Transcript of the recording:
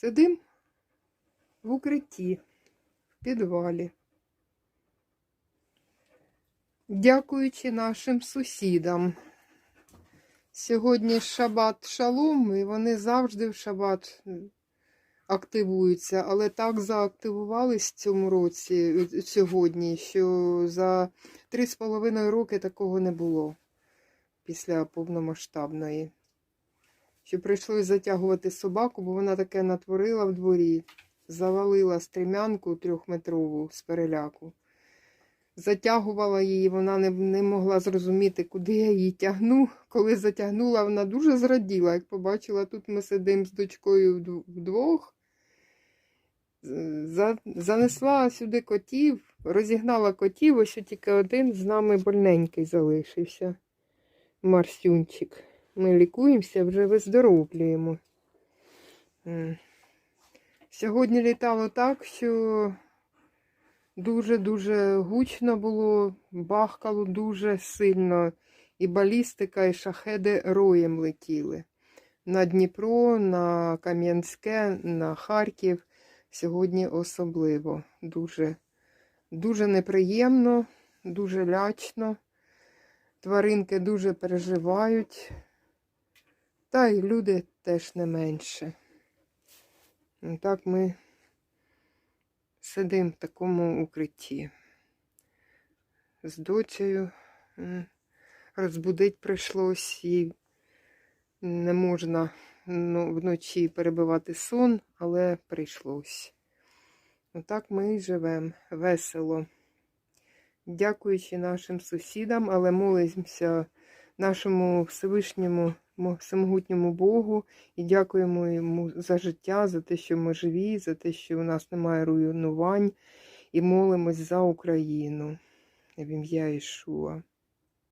Сидим в укритті, в підвалі. Дякуючи нашим сусідам. Сьогодні шабат шалом, і вони завжди в шабат активуються, але так заактивувались в цьому році, е, сьогодні, що за три з половиною роки такого не було після повномасштабної. Що прийшлось затягувати собаку, бо вона таке натворила в дворі, завалила стрімянку трьохметрову з переляку. Затягувала її, вона не, не могла зрозуміти, куди я її тягну. Коли затягнула, вона дуже зраділа. Як побачила, тут ми сидимо з дочкою вдвох. За, занесла сюди котів, розігнала котів, ось тільки один з нами больненький залишився. Марсюнчик. Ми лікуємося, вже виздоровлюємо. Сьогодні літало так, що дуже-дуже гучно було, бахкало дуже сильно. І балістика, і шахеди роєм летіли. На Дніпро, на Кам'янське, на Харків. Сьогодні особливо. Дуже, дуже неприємно, дуже лячно. Тваринки дуже переживають. Та й люди теж не менше. Ну, Так ми сидимо в такому укритті. З дочею розбудить прийшлось, їй не можна ну, вночі перебивати сон, але прийшлось. Отак ми і живемо весело. Дякуючи нашим сусідам, але молимося нашому Всевишньому всемогутньому Богу. І дякуємо йому за життя, за те, що ми живі, за те, що у нас немає руйнувань, і молимось за Україну. В ім'я Ішуа.